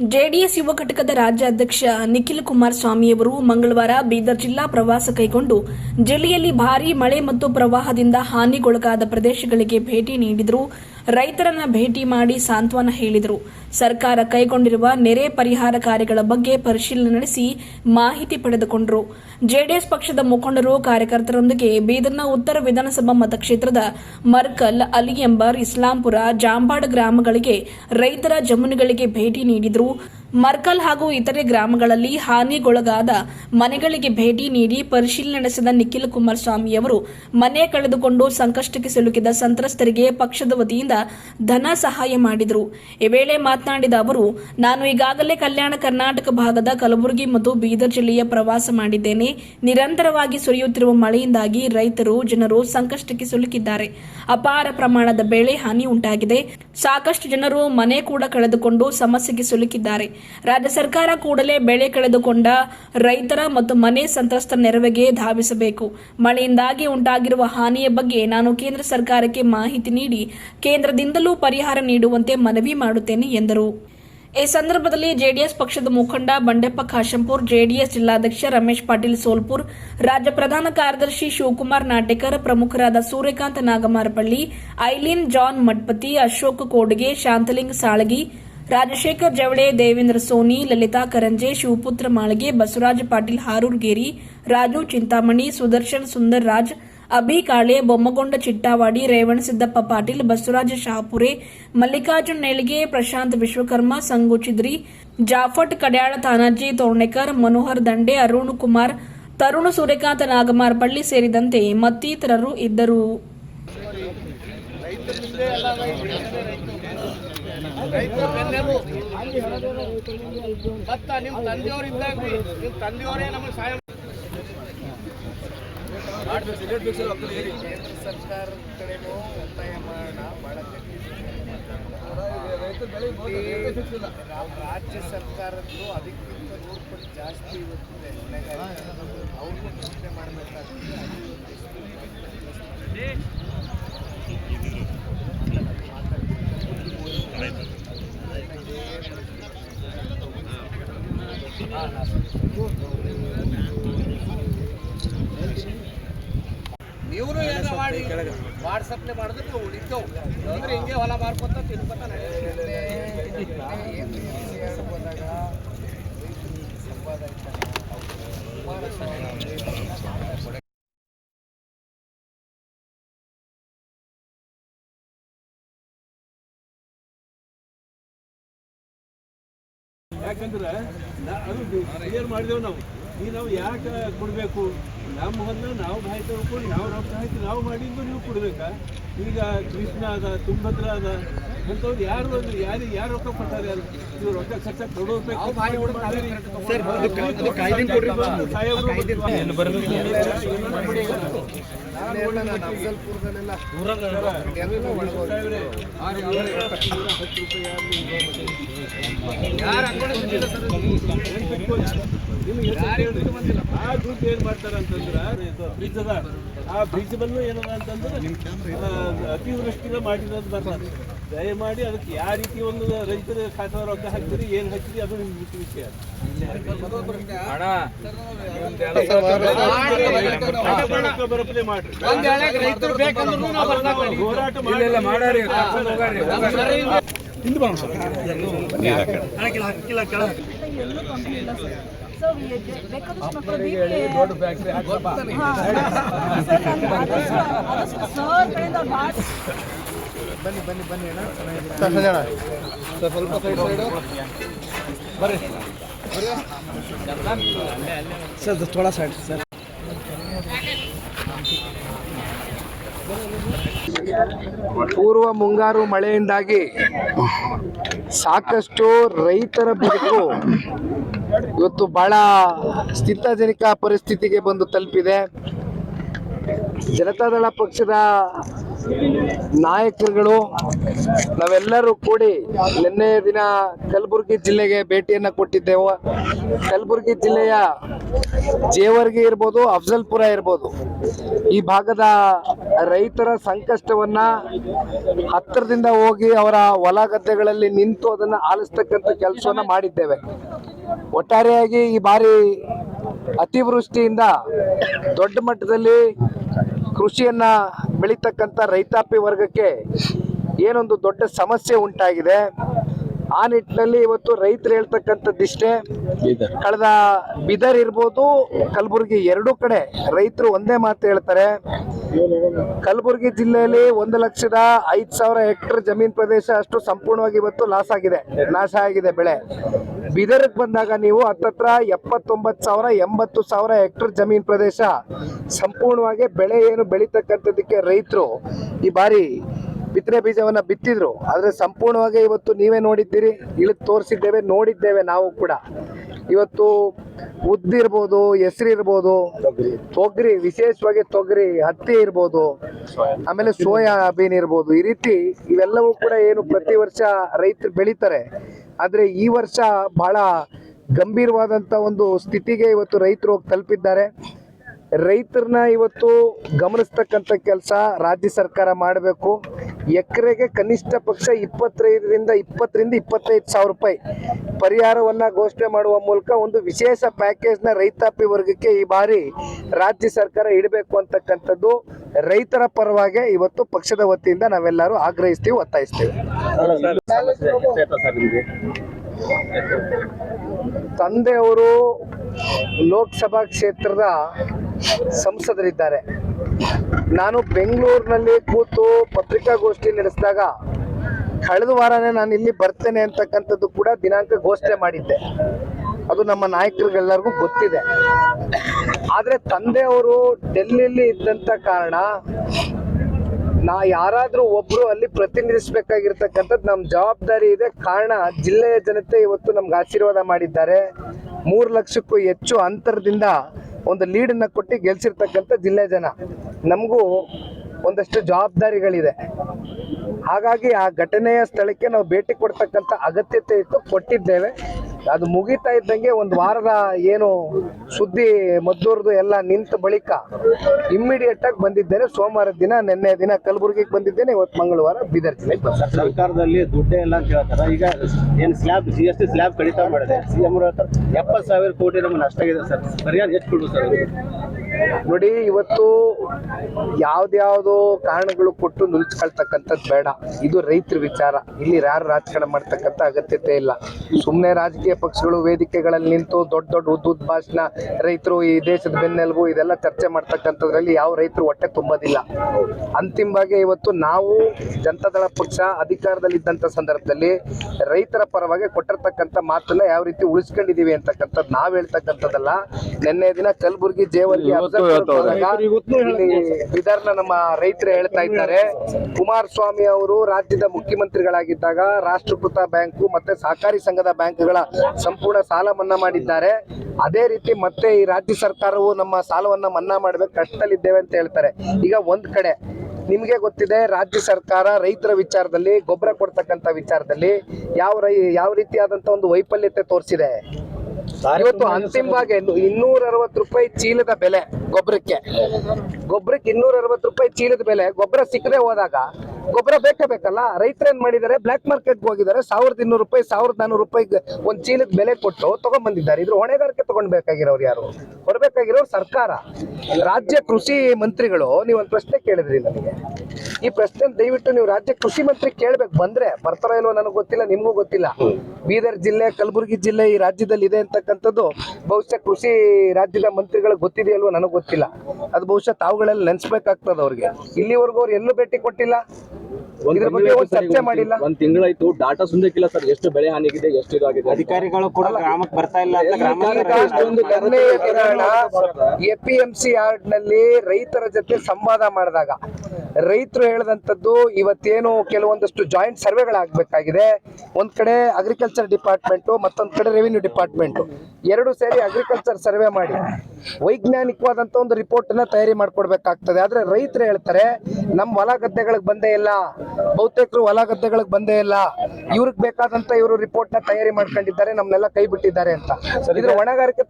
JDS ಯುವ ಘಟಕದ ರಾಜ್ಯಾಧ್ಯಕ್ಷ ನಿಖಿಲ್ ಕುಮಾರಸ್ವಾಮಿಯವರು ಮಂಗಳವಾರ ಬೀದರ್ ಜಿಲ್ಲಾ ಪ್ರವಾಸ ಕೈಗೊಂಡು ಜಿಲ್ಲೆಯಲ್ಲಿ ಭಾರೀ ಮಳೆ ಮತ್ತು ಪ್ರವಾಹದಿಂದ ಹಾನಿಗೊಳಗಾದ ಪ್ರದೇಶಗಳಿಗೆ ಭೇಟಿ ನೀಡಿದರು. ರೈತರನ್ನ ಭೇಟಿ ಮಾಡಿ ಸಾಂತ್ವನ ಹೇಳಿದರು. ಸರ್ಕಾರ ಕೈಗೊಂಡಿರುವ ನೆರೆ ಪರಿಹಾರ ಕಾರ್ಯಗಳ ಬಗ್ಗೆ ಪರಿಶೀಲನೆ ನಡೆಸಿ ಮಾಹಿತಿ ಪಡೆದುಕೊಂಡರು. ಜೆಡಿಎಸ್ ಪಕ್ಷದ ಮುಖಂಡರು ಕಾರ್ಯಕರ್ತರೊಂದಿಗೆ ಬೀದರ್ನ ಉತ್ತರ ವಿಧಾನಸಭಾ ಮತಕ್ಷೇತ್ರದ ಮರ್ಕಲ್ ಅಲಿಯಂಬರ್ ಇಸ್ಲಾಂಪುರ ಜಾಂಬಾಡ್ ಗ್ರಾಮಗಳಿಗೆ ರೈತರ ಜಮೀನುಗಳಿಗೆ ಭೇಟಿ ನೀಡಿದರು. ಮರ್ಕಲ್ ಹಾಗೂ ಇತರೆ ಗ್ರಾಮಗಳಲ್ಲಿ ಹಾನಿಗೊಳಗಾದ ಮನೆಗಳಿಗೆ ಭೇಟಿ ನೀಡಿ ಪರಿಶೀಲನೆ ನಡೆಸಿದ ನಿಖಿಲ್ ಕುಮಾರಸ್ವಾಮಿಯವರು ಮನೆ ಕಳೆದುಕೊಂಡು ಸಂಕಷ್ಟಕ್ಕೆ ಸಿಲುಕಿದ ಸಂತ್ರಸ್ತರಿಗೆ ಪಕ್ಷದ ವತಿಯಿಂದ ಧನ ಸಹಾಯ ಮಾಡಿದರು. ಈ ವೇಳೆ ಅವರು, ನಾನು ಈಗಾಗಲೇ ಕಲ್ಯಾಣ ಕರ್ನಾಟಕ ಭಾಗದ ಕಲಬುರಗಿ ಮತ್ತು ಬೀದರ್ ಜಿಲ್ಲೆಯ ಪ್ರವಾಸ ಮಾಡಿದ್ದೇನೆ. ನಿರಂತರವಾಗಿ ಸುರಿಯುತ್ತಿರುವ ಮಳೆಯಿಂದಾಗಿ ರೈತರು, ಜನರು ಸಂಕಷ್ಟಕ್ಕೆ ಸಿಲುಕಿದ್ದಾರೆ. ಅಪಾರ ಪ್ರಮಾಣದ ಬೆಳೆ ಹಾನಿ ಉಂಟಾಗಿದೆ. ಸಾಕಷ್ಟು ಜನರು ಮನೆ ಕೂಡ ಕಳೆದುಕೊಂಡು ಸಮಸ್ಯೆಗೆ ಸಿಲುಕಿದ್ದಾರೆ. ರಾಜ್ಯ ಸರ್ಕಾರ ಕೂಡಲೇ ಬೆಳೆ ಕಳೆದುಕೊಂಡ ರೈತರ ಮತ್ತು ಮನೆ ಸಂತ್ರಸ್ತರ ನೆರವಿಗೆ ಧಾವಿಸಬೇಕು. ಮಳೆಯಿಂದಾಗಿ ಉಂಟಾಗಿರುವ ಹಾನಿಯ ಬಗ್ಗೆ ನಾನು ಕೇಂದ್ರ ಸರ್ಕಾರಕ್ಕೆ ಮಾಹಿತಿ ನೀಡಿ ಕೇಂದ್ರದಿಂದಲೂ ಪರಿಹಾರ ನೀಡುವಂತೆ ಮನವಿ ಮಾಡುತ್ತೇನೆ ಎಂದರು. ಈ ಸಂದರ್ಭದಲ್ಲಿ ಜೆಡಿಎಸ್ ಪಕ್ಷದ ಮುಖಂಡ ಬಂಡೆಪ್ಪ ಖಾಶಂಪುರ್, ಜೆಡಿಎಸ್ ಜಿಲ್ಲಾಧ್ಯಕ್ಷ ರಮೇಶ್ ಪಾಟೀಲ್ ಸೋಲ್ಪುರ್, ರಾಜ್ಯ ಪ್ರಧಾನ ಕಾರ್ಯದರ್ಶಿ ಶಿವಕುಮಾರ್ ನಾಟೇಕರ್, ಪ್ರಮುಖರಾದ ಸೂರ್ಯಕಾಂತ್ ನಾಗಮಾರಪಳ್ಳಿ, ಐಲಿನ್ ಜಾನ್ ಮಠಪತಿ ಅಶೋಕ್ ಕೋಡ್ಗೆ, ಶಾಂತಲಿಂಗ್ ಸಾಳಗಿ, ರಾಜಶೇಖರ್ ಜವಳೆ, ದೇವೇಂದ್ರ ಸೋನಿ, ಲಲಿತಾ ಕರಂಜೆ, ಶಿವಪುತ್ರ ಮಾಳಿಗೆ, ಬಸವರಾಜ ಪಾಟೀಲ್ ಹಾರೂರ್ಗೇರಿ, ರಾಜು ಚಿಂತಾಮಣಿ, ಸುದರ್ಶನ್ ಸುಂದರ್ ಅಭಿ ಕಾಳೆ, ಬೊಮ್ಮಗೊಂಡ ಚಿಟ್ಟಾವಾಡಿ ರೇವಣಸಿದ್ದಪ್ಪ ಪಾಟೀಲ್, ಬಸವರಾಜ ಶಾಪುರೆ, ಮಲ್ಲಿಕಾರ್ಜುನ್ ನೇಳಿಗೆ, ಪ್ರಶಾಂತ್ ವಿಶ್ವಕರ್ಮ, ಸಂಗು ಚಿದ್ರಿ, ಜಾಫಟ್ ಕಡ್ಯಾಳ ತಾನಾಜಿ, ತೋರ್ಣೇಕರ್, ಮನೋಹರ್ ದಂಡೆ, ಅರುಣ್ ಕುಮಾರ್, ತರುಣ ಸೂರ್ಯಕಾಂತ್ ನಾಗಮಾರ್ಪಳ್ಳಿ ಸೇರಿದಂತೆ ಮತ್ತಿತರರು ಇದ್ದರು. ನಿಮ್ ತಂದೆಯವರೇ ನಮಗೆ ಸಹಾಯ ಕೇಂದ್ರ ಸರ್ಕಾರದ ಕಡೆನೂ ಒತ್ತಾಯ ಮಾಡೋಣ ಭಾಳ ರಾಜ್ಯ ಸರ್ಕಾರದ್ದು ಅದಕ್ಕಿಂತ ನೂರು ಪಟ್ಟು ಜಾಸ್ತಿ ಇವತ್ತು ಹೊಣೆಗಾರಿಕೆ ಅವ್ರಿಗೂ ಯೋಚನೆ ಮಾಡಬೇಕಾಗ್ತದೆ ನೀವು ಏನೋ ಮಾಡಿ ವಾಟ್ಸಪ್ಲೆ ಮಾಡಿದ್ರೆ ನಾವು ಉಳಿತೇವು. ಅಂದ್ರೆ ಹಿಂಗೆ ಹೊಲ ಮಾರ್ಕೊತ ತಿನ್ಕೊತ ಯಾಕಂದ್ರೆ ಅದು ಕ್ಲಿಯರ್ ಮಾಡಿದೆವು ನಾವು. ಈಗ ನಾವು ಯಾಕೆ ಕೊಡಬೇಕು? ನಮ್ಮ ಹೊಲ ನಾವು ಬಾಯಿ ತಗೊಂಡು ನಾವು ನಮ್ಮ ಹಾಕಿ ನಾವು ಮಾಡಿದ್ದು ನೀವು ಕೊಡ್ಬೇಕಾ? ಈಗ ಕೃಷ್ಣ ಅದ ತುಂಭದ್ರ ಅದ ಅಂಥವ್ರು ಯಾರು ಅಂದ್ರೆ ಯಾರು ಯಾರು ರೊಕ್ಕ ಕೊಡ್ತಾರೆ? ಅದು ನೀವು ರೊಕ್ಕ ಖರ್ಚಾಗಿ ಕೊಡಬೇಕು ಅಫ್ಜಲ್ಪುರದಲ್ಲೆಲ್ಲ ಯಾರು ಅನ್ಕೊಂಡಿದ್ದಿಲ್ಲ ಸರ್ ಆ ದುಡ್ಡು ಏನ್ ಮಾಡ್ತಾರ ಅಂತಂದ್ರ ಬ್ರಿಡ್ಜ್ ಅದ ಆ ಬ್ರಿಡ್ಜ್ ಬಲ್ಲು ಏನದ ಅಂತಂದ್ರೆ ಅತಿವೃಷ್ಟಿನ ಮಾಡಿರೋದು ಬರ್ತಾರೆ ದಯಮಾಡಿ ಅದಕ್ಕೆ ಯಾವ ರೀತಿ ಒಂದು ರೈತರ ಖಾತಾ ರೊಕ್ಕ ಹಾಕ್ತೀರಿ ಏನ್ ಹಾಕ್ತೀರಿ ಅದು ನಿಮ್ಗೆ ಬಿಟ್ಟ ವಿಷಯ. ರೊಕ್ಕ ಬರಪ್ಲೆ ಮಾಡ್ರಿ. ಬನ್ನಿ ಬನ್ನಿ ಬನ್ನಿ ಅಣ್ಣ. ಸ್ವಲ್ಪ ಸೈಡ್ ಸೈಡು ಬರ್ರಿ. ಸರ್ ಥೋಡಾ ಸೈಡ್ ಸರ್. ಪೂರ್ವ ಮುಂಗಾರು ಮಳೆಯಿಂದಾಗಿ ಸಾಕಷ್ಟು ರೈತರ ಬದುಕು ಇವತ್ತು ಬಹಳ ಸ್ಥಿತಜನಕ ಪರಿಸ್ಥಿತಿಗೆ ಬಂದು ತಲುಪಿದೆ. ಜನತಾದಳ ಪಕ್ಷದ ನಾಯಕರುಗಳು, ನಾವೆಲ್ಲರೂ ಕೂಡಿ ನಿನ್ನೆ ದಿನ ಕಲಬುರಗಿ ಜಿಲ್ಲೆಗೆ ಭೇಟಿಯನ್ನ ಕೊಟ್ಟಿದ್ದೆವು. ಕಲಬುರಗಿ ಜಿಲ್ಲೆಯ ಜೇವರ್ಗಿ ಇರ್ಬೋದು, ಅಫ್ಜಲ್ಪುರ ಇರ್ಬೋದು. ಈ ಭಾಗದ ರೈತರ ಸಂಕಷ್ಟವನ್ನ ಹತ್ತಿರದಿಂದ ಹೋಗಿ ಅವರ ಹೊಲ ಗದ್ದೆಗಳಲ್ಲಿ ನಿಂತು ಅದನ್ನ ಆಲಿಸ್ತಕ್ಕಂಥ ಕೆಲಸವನ್ನ ಮಾಡಿದ್ದೇವೆ. ಒಟ್ಟಾರೆಯಾಗಿ ಈ ಬಾರಿ ಅತಿವೃಷ್ಟಿಯಿಂದ ದೊಡ್ಡ ಮಟ್ಟದಲ್ಲಿ ಕೃಷಿಯನ್ನ ಬೆಳೀತಕ್ಕಂಥ ರೈತಾಪಿ ವರ್ಗಕ್ಕೆ ಏನೊಂದು ದೊಡ್ಡ ಸಮಸ್ಯೆ ಉಂಟಾಗಿದೆ. ಆ ನಿಟ್ಟಿನಲ್ಲಿ ಇವತ್ತು ರೈತರು ಹೇಳ್ತಕ್ಕಂಥದ್ದಿಷ್ಟೇ ಕಳೆದ ಬಿದರ್ ಇರ್ಬೋದು ಕಲಬುರಗಿ ಎರಡೂ ಕಡೆ ರೈತರು ಒಂದೇ ಮಾತು ಹೇಳ್ತಾರೆ. ಕಲಬುರಗಿ ಜಿಲ್ಲೆಯಲ್ಲಿ ಒಂದು ಲಕ್ಷದ ಐದು ಸಾವಿರ ಹೆಕ್ಟರ್ ಜಮೀನ್ ಪ್ರದೇಶ ಅಷ್ಟು ಸಂಪೂರ್ಣವಾಗಿ ಇವತ್ತು ಲಾಸ್ ಆಗಿದೆ, ನಾಶ ಆಗಿದೆ ಬೆಳೆ. ಬಿದರ್ಗೆ ಬಂದಾಗ ನೀವು ಹತ್ತತ್ರ ಎಪ್ಪತ್ತೊಂಬತ್ತು ಸಾವಿರ, ಎಂಬತ್ತು ಸಾವಿರ ಹೆಕ್ಟರ್ ಜಮೀನ್ ಪ್ರದೇಶ. ಸಂಪೂರ್ಣವಾಗಿ ಬೆಳೆ ಏನು ಬೆಳೀತಕ್ಕಂಥದ್ದಕ್ಕೆ ರೈತರು ಈ ಬಾರಿ ಬಿತ್ತನೆ ಬೀಜವನ್ನ ಬಿತ್ತಿದ್ರು. ಆದ್ರೆ ಸಂಪೂರ್ಣವಾಗಿ ಇವತ್ತು ನೀವೇ ನೋಡಿದ್ದೀರಿ, ಇಳಿದು ತೋರಿಸಿದ್ದೇವೆ, ನೋಡಿದ್ದೇವೆ ನಾವು ಕೂಡ. ಇವತ್ತು ಉದ್ದಿರ್ಬೋದು ಹೆಸರು ಇರ್ಬೋದು ತೊಗರಿ. ವಿಶೇಷವಾಗಿ ತೊಗರಿ ಹತ್ತಿ ಇರ್ಬೋದು ಆಮೇಲೆ ಸೋಯಾಬೀನ್ ಇರ್ಬೋದು. ಈ ರೀತಿ ಇವೆಲ್ಲವೂ ಕೂಡ ಏನು ಪ್ರತಿ ವರ್ಷ ರೈತರು ಬೆಳೀತಾರೆ. ಆದ್ರೆ ಈ ವರ್ಷ ಬಹಳ ಗಂಭೀರವಾದಂತ ಒಂದು ಸ್ಥಿತಿಗೆ ಇವತ್ತು ರೈತರು ಹೋಗಿ ತಲುಪಿದ್ದಾರೆ. ರೈತರನ್ನ ಇವತ್ತು ಗಮನಿಸ್ತಕ್ಕಂಥ ಕೆಲಸ ರಾಜ್ಯ ಸರ್ಕಾರ ಮಾಡಬೇಕು. ಎಕರೆಗೆ ಕನಿಷ್ಠ ಪಕ್ಷ ಇಪ್ಪತ್ತೈದರಿಂದ ಇಪ್ಪತ್ತರಿಂದ ಇಪ್ಪತ್ತೈದು ಸಾವಿರ ರೂಪಾಯಿ ಪರಿಹಾರವನ್ನು ಘೋಷಣೆ ಮಾಡುವ ಮೂಲಕ ಒಂದು ವಿಶೇಷ ಪ್ಯಾಕೇಜ್ನ ರೈತಾಪಿ ವರ್ಗಕ್ಕೆ ಈ ಬಾರಿ ರಾಜ್ಯ ಸರ್ಕಾರ ಇಡಬೇಕು ಅಂತಕ್ಕಂಥದ್ದು ರೈತರ ಪರವಾಗಿ ಇವತ್ತು ಪಕ್ಷದ ವತಿಯಿಂದ ನಾವೆಲ್ಲರೂ ಆಗ್ರಹಿಸ್ತೀವಿ, ಒತ್ತಾಯಿಸ್ತೀವಿ. ತಂದೆಯವರು ಲೋಕಸಭಾ ಕ್ಷೇತ್ರದ ಸಂಸದರಿದ್ದಾರೆ. ನಾನು ಬೆಂಗಳೂರಿನಲ್ಲಿ ಕೂತು ಪತ್ರಿಕಾಗೋಷ್ಠಿ ನಡೆಸಿದಾಗ ಕಳೆದ ವಾರನೇ ನಾನು ಇಲ್ಲಿ ಬರ್ತೇನೆ ಅಂತಕ್ಕಂಥದ್ದು ಕೂಡ ದಿನಾಂಕ ಘೋಷಣೆ ಮಾಡಿದ್ದೆ. ಅದು ನಮ್ಮ ನಾಯಕರಿಗೆಲ್ಲರಿಗೂ ಗೊತ್ತಿದೆ. ಆದರೆ ತಂದೆಯವರು ಡೆಲ್ಲಿಯಲ್ಲಿ ಇದ್ದಂತ ಕಾರಣ ನಾ ಯಾರಾದರೂ ಒಬ್ಬರು ಅಲ್ಲಿ ಪ್ರತಿನಿಧಿಸಬೇಕಾಗಿರ್ತಕ್ಕಂಥದ್ದು ನಮ್ಮ ಜವಾಬ್ದಾರಿ ಇದೆ. ಕಾರಣ ಜಿಲ್ಲೆಯ ಜನತೆ ಇವತ್ತು ನಮ್ಗೆ ಆಶೀರ್ವಾದ ಮಾಡಿದ್ದಾರೆ. ಮೂರು ಲಕ್ಷಕ್ಕೂ ಹೆಚ್ಚು ಅಂತರದಿಂದ ಒಂದು ಲೀಡನ್ನು ಕೊಟ್ಟು ಗೆಲ್ಸಿರ್ತಕ್ಕಂಥ ಜಿಲ್ಲೆ ಜನ. ನಮಗೂ ಒಂದಷ್ಟು ಜವಾಬ್ದಾರಿಗಳಿದೆ. ಹಾಗಾಗಿ ಆ ಘಟನೆಯ ಸ್ಥಳಕ್ಕೆ ನಾವು ಭೇಟಿ ಕೊಡ್ತಕ್ಕಂಥ ಅಗತ್ಯತೆ ಇತ್ತು, ಕೊಟ್ಟಿದ್ದೇವೆ. ಅದು ಮುಗಿತಾ ಇದ್ದಂಗೆ ಒಂದು ವಾರದ ಏನು ಸುದ್ದಿ ಮದ್ದೂರ್ದು ಎಲ್ಲ ನಿಂತ ಬಳಿಕ ಇಮ್ಮಿಡಿಯೇಟ್ ಆಗಿ ಬಂದಿದ್ದೇನೆ. ಸೋಮವಾರ ದಿನ, ನಿನ್ನೆ ದಿನ ಕಲಬುರಗಿಗೆ ಬಂದಿದ್ದೇನೆ. ಇವತ್ತು ಮಂಗಳವಾರ ಬೀದರ್ ಜಿಲ್ಲೆಗೆ ಸರ್ ಸರ್ಕಾರದಲ್ಲಿ ದುಡ್ಡೇ ಎಲ್ಲ ಅಂತ ಈಗ ಏನು slab G S T slab ಕಡಿತ ಮಾಡಿದೆ. ಸಿ ಎಂ ಎಪ್ಪತ್ತು ಸಾವಿರ ಕೋಟಿ ನಮ್ಗೆ ನಷ್ಟ ಆಗಿದೆ ಸರ್. ಪರಿಹಾರ ಎಷ್ಟು ಕೊಡ್ಬೋದು ಸರ್? ನೋಡಿ, ಇವತ್ತು ಯಾವ್ದ್ಯಾವ್ದೋ ಕಾರಣಗಳು ಕೊಟ್ಟು ನುಲ್ಚ್ಕೊಳ್ತಕ್ಕಂಥದ್ದು ಬೇಡ. ಇದು ರೈತರ ವಿಚಾರ. ಇಲ್ಲಿ ಯಾರು ರಾಜಕಾರಣ ಮಾಡ್ತಕ್ಕಂಥ ಅಗತ್ಯತೆ ಇಲ್ಲ. ಸುಮ್ಮನೆ ರಾಜಕೀಯ ಪಕ್ಷಗಳು ವೇದಿಕೆಗಳಲ್ಲಿ ನಿಂತು ದೊಡ್ಡ ದೊಡ್ಡ ಉದ್ದುದ್ ಭಾಷಣ, ರೈತರು ಈ ದೇಶದ ಬೆನ್ನೆಲುಬು ಇದೆಲ್ಲ ಚರ್ಚೆ ಮಾಡ್ತಕ್ಕಂಥದ್ರಲ್ಲಿ ಯಾವ ರೈತರು ಹೊಟ್ಟೆ ತುಂಬೋದಿಲ್ಲ. ಅಂತಿಮವಾಗಿ ಇವತ್ತು ನಾವು ಜನತಾದಳ ಪಕ್ಷ ಅಧಿಕಾರದಲ್ಲಿದ್ದಂಥ ಸಂದರ್ಭದಲ್ಲಿ ರೈತರ ಪರವಾಗಿ ಕೊಟ್ಟಿರ್ತಕ್ಕಂಥ ಮಾತನ್ನ ಯಾವ ರೀತಿ ಉಳಿಸ್ಕೊಂಡಿದೀವಿ ಅಂತಕ್ಕಂಥದ್ದು ನಾವು ಹೇಳ್ತಕ್ಕಂಥದ್ದಲ್ಲ. ನಿನ್ನೆ ದಿನ ಕಲಬುರಗಿ ಜೇವರ್ಗಿ ಇಲ್ಲಿ ಬೀದರ್ನ ನಮ್ಮ ರೈತರು ಹೇಳ್ತಾ ಇದ್ದಾರೆ. ಕುಮಾರಸ್ವಾಮಿ ಅವರು ರಾಜ್ಯದ ಮುಖ್ಯಮಂತ್ರಿಗಳಾಗಿದ್ದಾಗ ರಾಷ್ಟ್ರೀಕೃತ ಬ್ಯಾಂಕು ಮತ್ತೆ ಸಹಕಾರಿ ಸಂಘದ ಬ್ಯಾಂಕ್ಗಳ ಸಂಪೂರ್ಣ ಸಾಲ ಮನ್ನಾ ಮಾಡಿದ್ದಾರೆ. ಅದೇ ರೀತಿ ಮತ್ತೆ ಈ ರಾಜ್ಯ ಸರ್ಕಾರವು ನಮ್ಮ ಸಾಲವನ್ನ ಮನ್ನಾ ಮಾಡ್ಬೇಕು ಕಷ್ಟದಲ್ಲಿದ್ದೇವೆ ಅಂತ ಹೇಳ್ತಾರೆ. ಈಗ ಒಂದ್ ಕಡೆ ನಿಮ್ಗೆ ಗೊತ್ತಿದೆ ರಾಜ್ಯ ಸರ್ಕಾರ ರೈತರ ವಿಚಾರದಲ್ಲಿ ಗೊಬ್ಬರ ಕೊಡ್ತಕ್ಕಂತ ವಿಚಾರದಲ್ಲಿ ಯಾವ ರೈ ಯಾವ ರೀತಿಯಾದಂತ ಒಂದು ವೈಫಲ್ಯತೆ ತೋರಿಸಿದೆ? ಇವತ್ತು ಅಂತಿಮವಾಗಿ ಇನ್ನೂರ ಅರವತ್ತು ರೂಪಾಯಿ ಚೀಲದ ಬೆಲೆ ಗೊಬ್ಬರಕ್ಕೆ. ಗೊಬ್ಬರಕ್ಕೆ ಇನ್ನೂರ ಅರವತ್ತು ರೂಪಾಯಿ ಚೀಲದ ಬೆಲೆ ಗೊಬ್ಬರ ಸಿಕ್ಕದೆ ಹೋದಾಗ ಗೊಬ್ಬರ ಬೇಕೇ ಬೇಕಲ್ಲ? ರೈತರೇನ್ ಮಾಡಿದ್ದಾರೆ? ಬ್ಲಾಕ್ ಮಾರ್ಕೆಟ್ಗೆ ಹೋಗಿದ್ದಾರೆ. ಸಾವಿರದ ಇನ್ನೂರು ರೂಪಾಯಿ ಸಾವಿರದ ನಾನೂರು ರೂಪಾಯಿ ಒಂದು ಚೀಲದ ಬೆಲೆ ಕೊಟ್ಟು ತಗೊಂಡ್ಬಂದಿದ್ದಾರೆ. ಇದ್ರ ಹೊಣೆಗಾರಿಕೆ ತಗೊಂಡ್ಬೇಕಾಗಿರೋರು ಯಾರು? ಹೊರಬೇಕಾಗಿರೋರು ಸರ್ಕಾರ. ರಾಜ್ಯ ಕೃಷಿ ಮಂತ್ರಿಗಳು ನೀವು ಒಂದು ಪ್ರಶ್ನೆ ಕೇಳಿದ್ರಿ ನನಗೆ. ಈ ಪ್ರಶ್ನೆ ದಯವಿಟ್ಟು ನೀವು ರಾಜ್ಯ ಕೃಷಿ ಮಂತ್ರಿ ಕೇಳ್ಬೇಕು. ಬಂದ್ರೆ ಬರ್ತಾರ ಇಲ್ವೋ ನನಗೆ ಗೊತ್ತಿಲ್ಲ ನಿಮಗೂ ಗೊತ್ತಿಲ್ಲ. ಬೀದರ್ ಜಿಲ್ಲೆ ಕಲಬುರಗಿ ಜಿಲ್ಲೆ ಈ ರಾಜ್ಯದಲ್ಲಿ ಇದೆ ಅಂತಕ್ಕಂಥದ್ದು ಬಹುಶಃ ಕೃಷಿ ರಾಜ್ಯದ ಮಂತ್ರಿಗಳಿಗೆ ಗೊತ್ತಿದೆಯಲ್ವೋ ನನಗೆ ಗೊತ್ತಿಲ್ಲ. ಅದು ಬಹುಶಃ ತಾವುಗಳಲ್ಲಿ ನೆನೆಸ್ಬೇಕಾಗ್ತದೆ ಅವ್ರಿಗೆ. ಇಲ್ಲಿವರೆಗೂ ಅವ್ರು ಎಲ್ಲೂ ಭೇಟಿ ಕೊಟ್ಟಿಲ್ಲ. ಇದ್ರ ಬಗ್ಗೆ ಒಂದು ಚರ್ಚೆ ಮಾಡಿಲ್ಲ. ಒಂದ್ ತಿಂಗಳಾಯ್ತು ಡಾಟಾ ಸುಂದಕ್ಕಿಲ್ಲ ಸರ್. ಎಷ್ಟು ಬೆಳೆ ಹಾನಿಗಿದೆ ಎಷ್ಟು ಇದಾಗಿದೆ ಅಧಿಕಾರಿಗಳು ಕೂಡ ಗ್ರಾಮಕ್ಕೆ ಬರ್ತಾ ಇಲ್ಲ ಅಂತ ಎಪಿಎಂಸಿ ಯಾರ್ಡ್ನಲ್ಲಿ ರೈತರ ಜೊತೆ ಸಂವಾದ ಮಾಡಿದಾಗ ರೈತರು ಹೇಳದಂತದ್ದು ಇವತ್ತೇನು ಕೆಲವೊಂದಷ್ಟು ಜಾಯಿಂಟ್ ಸರ್ವೆಗಳಾಗಬೇಕಾಗಿದೆ ಒಂದ್ ಕಡೆ ಅಗ್ರಿಕಲ್ಚರ್ ಡಿಪಾರ್ಟ್ಮೆಂಟ್ ಮತ್ತೊಂದ್ ಕಡೆ ರೆವಿನ್ಯೂ ಡಿಪಾರ್ಟ್ಮೆಂಟ್ ಎರಡು ಸೇರಿ ಅಗ್ರಿಕಲ್ಚರ್ ಸರ್ವೆ ಮಾಡಿ. ವೈಜ್ಞಾನಿಕವಾದಂತ ಒಂದು ರಿಪೋರ್ಟ್ನ ತಯಾರಿ ಮಾಡ್ಕೊಡ್ಬೇಕಾಗ್ತದೆ. ಆದ್ರೆ ರೈತರು ಹೇಳ್ತಾರೆ ನಮ್ಮ ಹೊಲ ಗದ್ದೆಗಳಿಗೆ ಬಂದೇ ಇಲ್ಲ ಬಹುತೇಕರು ಹೊಲ ಗದ್ದೆಗಳಿಗೆ ಬಂದೇ ಇಲ್ಲ ಇವ್ರಿಗೆ ಬೇಕಾದಂತ ಇವರು ರಿಪೋರ್ಟ್ನ ತಯಾರಿ ಮಾಡ್ಕೊಂಡಿದ್ದಾರೆ ನಮ್ನೆಲ್ಲ ಕೈ ಬಿಟ್ಟಿದ್ದಾರೆ ಅಂತ. ಇದ್ರ ಹೊಣೆಗಾರಿಕೆ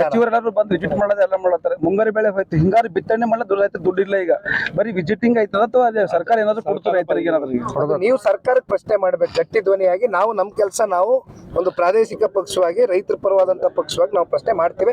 ಸಚಿವರೆಲ್ಲರೂ ಬಂದು ವಿಸಿಟ್ ಮಾಡೋದು ಎಲ್ಲ ಮಾಡತ್ತಾರೆ ಮುಂಗಾರು ಬೆಳೆ ಹೋಯ್ತು ಹಿಂಗಾರು ಬಿತ್ತನೆ ಮಾಡಲ್ಲ ದುಡ್ಡು ಆಯ್ತು ಇಲ್ಲ ಈಗ. ಬರೀ ವಿಸಿಟಿಂಗ್ ಆಯ್ತದ ಅಥವಾ ಸರ್ಕಾರ ಏನಾದ್ರು ಕೊಡ್ತಾರೆ ರೈತರಿಗೆ ಏನಾದ್ರು ನೀವು ಸರ್ಕಾರಕ್ಕೆ ಪ್ರಶ್ನೆ ಮಾಡ್ಬೇಕು. ಗಟ್ಟಿ ಧ್ವನಿಯಾಗಿ ನಾವು ನಮ್ಮ ಕೆಲಸ ನಾವು ಒಂದು ಪ್ರಾದೇಶಿಕ ಪಕ್ಷವಾಗಿ ರೈತರ ಪರವಾದಂತ ಪಕ್ಷವಾಗಿ ನಾವು ಪ್ರಶ್ನೆ ಮಾಡ್ತೀವಿ.